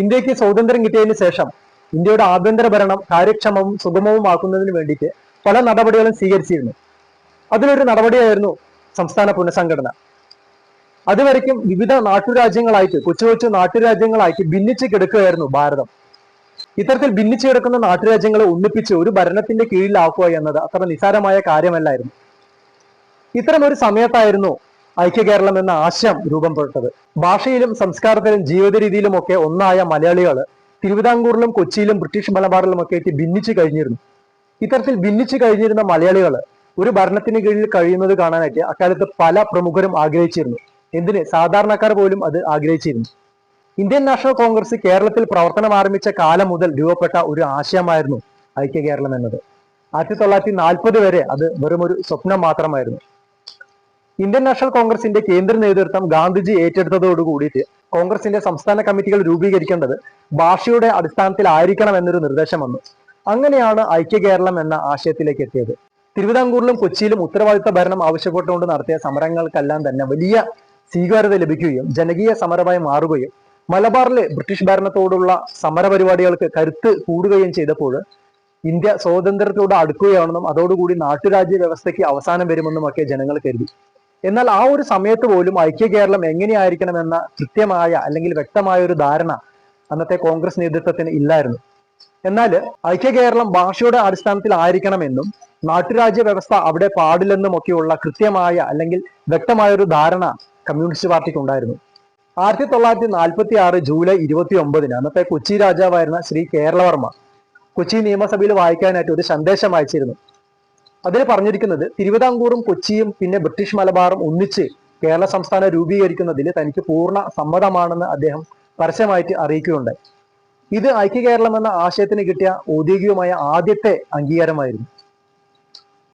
ഇന്ത്യയ്ക്ക് സ്വാതന്ത്ര്യം കിട്ടിയതിന് ശേഷം ഇന്ത്യയുടെ ആഭ്യന്തര ഭരണം കാര്യക്ഷമവും സുഗമവും സുഗമവുമാക്കുന്നതിന് വേണ്ടിയിട്ട് പല നടപടികളും സ്വീകരിച്ചിരുന്നു. അതിലൊരു നടപടിയായിരുന്നു സംസ്ഥാന പുനഃസംഘടന. അതുവരയ്ക്കും വിവിധ നാട്ടുരാജ്യങ്ങളായിട്ട് കൊച്ചു കൊച്ചു നാട്ടുരാജ്യങ്ങളായിട്ട് ഭിന്നിച്ച് കിടക്കുകയായിരുന്നു ഭാരതം. ഇത്തരത്തിൽ ഭിന്നിച്ചു കിടക്കുന്ന നാട്ടുരാജ്യങ്ങളെ ഒന്നിപ്പിച്ച് ഒരു ഭരണത്തിന്റെ കീഴിലാക്കുക എന്നത് അത്ര നിസാരമായ കാര്യമല്ലായിരുന്നു. ഇത്തരം ഒരു സമയത്തായിരുന്നു ഐക്യ കേരളം എന്ന ആശയം രൂപപ്പെട്ടത് ഭാഷയിലും സംസ്കാരത്തിലും ജീവിത രീതിയിലും ഒക്കെ ഒന്നായ മലയാളികൾ തിരുവിതാംകൂറിലും കൊച്ചിയിലും ബ്രിട്ടീഷ് മലബാറിലും ഒക്കെ എത്തി ഭിന്നിച്ചു കഴിഞ്ഞിരുന്നു. ഇത്തരത്തിൽ ഭിന്നിച്ചു കഴിഞ്ഞിരുന്ന മലയാളികൾ ഒരു ഭരണത്തിന് കീഴിൽ കഴിയുന്നത് കാണാനായിട്ട് അക്കാലത്ത് പല പ്രമുഖരും ആഗ്രഹിച്ചിരുന്നു. എന്തിന്? സാധാരണക്കാർ പോലും അത് ആഗ്രഹിച്ചിരുന്നു. ഇന്ത്യൻ നാഷണൽ കോൺഗ്രസ് കേരളത്തിൽ പ്രവർത്തനം ആരംഭിച്ച കാലം മുതൽ രൂപപ്പെട്ട ഒരു ആശയമായിരുന്നു ഐക്യ കേരളം എന്നത്. ആയിരത്തി തൊള്ളായിരത്തി നാൽപ്പത് വരെ അത് വെറും ഒരു സ്വപ്നം മാത്രമായിരുന്നു. ഇന്ത്യൻ നാഷണൽ കോൺഗ്രസിന്റെ കേന്ദ്ര നേതൃത്വം ഗാന്ധിജി ഏറ്റെടുത്തതോട് കൂടിയിട്ട് കോൺഗ്രസിന്റെ സംസ്ഥാന കമ്മിറ്റികൾ രൂപീകരിക്കേണ്ടത് ഭാഷയുടെ അടിസ്ഥാനത്തിലായിരിക്കണം എന്നൊരു നിർദ്ദേശം വന്നു. അങ്ങനെയാണ് ഐക്യ കേരളം എന്ന ആശയത്തിലേക്ക് എത്തിയത്. തിരുവിതാംകൂറിലും കൊച്ചിയിലും ഉത്തരവാദിത്ത ഭരണം ആവശ്യപ്പെട്ടുകൊണ്ട് നടത്തിയ സമരങ്ങൾക്കെല്ലാം തന്നെ വലിയ സ്വീകാര്യത ലഭിക്കുകയും ജനകീയ സമരമായി മാറുകയും മലബാറിലെ ബ്രിട്ടീഷ് ഭരണത്തോടുള്ള സമര പരിപാടികൾക്ക് കരുത്ത് കൂടുകയും ചെയ്തപ്പോൾ ഇന്ത്യ സ്വാതന്ത്ര്യത്തോട് അടുക്കുകയാണെന്നും അതോടുകൂടി നാട്ടുരാജ്യ വ്യവസ്ഥയ്ക്ക് അവസാനം വരുമെന്നും ഒക്കെ ജനങ്ങൾ കരുതി. എന്നാൽ ആ ഒരു സമയത്ത് പോലും ഐക്യ കേരളം എങ്ങനെയായിരിക്കണമെന്ന കൃത്യമായ അല്ലെങ്കിൽ വ്യക്തമായ ഒരു ധാരണ അന്നത്തെ കോൺഗ്രസ് നേതൃത്വത്തിന് ഇല്ലായിരുന്നു. എന്നാൽ ഐക്യ കേരളം ഭാഷയുടെ അടിസ്ഥാനത്തിൽ ആയിരിക്കണമെന്നും നാട്ടുരാജ്യ വ്യവസ്ഥ അവിടെ പാടില്ലെന്നും ഒക്കെയുള്ള കൃത്യമായ അല്ലെങ്കിൽ വ്യക്തമായ ഒരു ധാരണ കമ്മ്യൂണിസ്റ്റ് പാർട്ടിക്ക് ഉണ്ടായിരുന്നു. ആയിരത്തി തൊള്ളായിരത്തി നാൽപ്പത്തി ആറ് ജൂലൈ ഇരുപത്തി ഒമ്പതിന് അന്നത്തെ കൊച്ചി രാജാവായിരുന്ന ശ്രീ കേരളവർമ്മ കൊച്ചി നിയമസഭയിൽ വായിക്കാനായിട്ട് ഒരു സന്ദേശം അയച്ചിരുന്നു. അതിൽ പറഞ്ഞിരിക്കുന്നത് തിരുവിതാംകൂറും കൊച്ചിയും പിന്നെ ബ്രിട്ടീഷ് മലബാറും ഒന്നിച്ച് കേരള സംസ്ഥാനം രൂപീകരിക്കുന്നതിൽ തനിക്ക് പൂർണ സമ്മതമാണെന്ന് അദ്ദേഹം പരസ്യമായിട്ട് അറിയിക്കുകയുണ്ടായി ഇത് ഐക്യ കേരളം എന്ന ആശയത്തിന് കിട്ടിയ ഔദ്യോഗികമായ ആദ്യത്തെ അംഗീകാരമായിരുന്നു.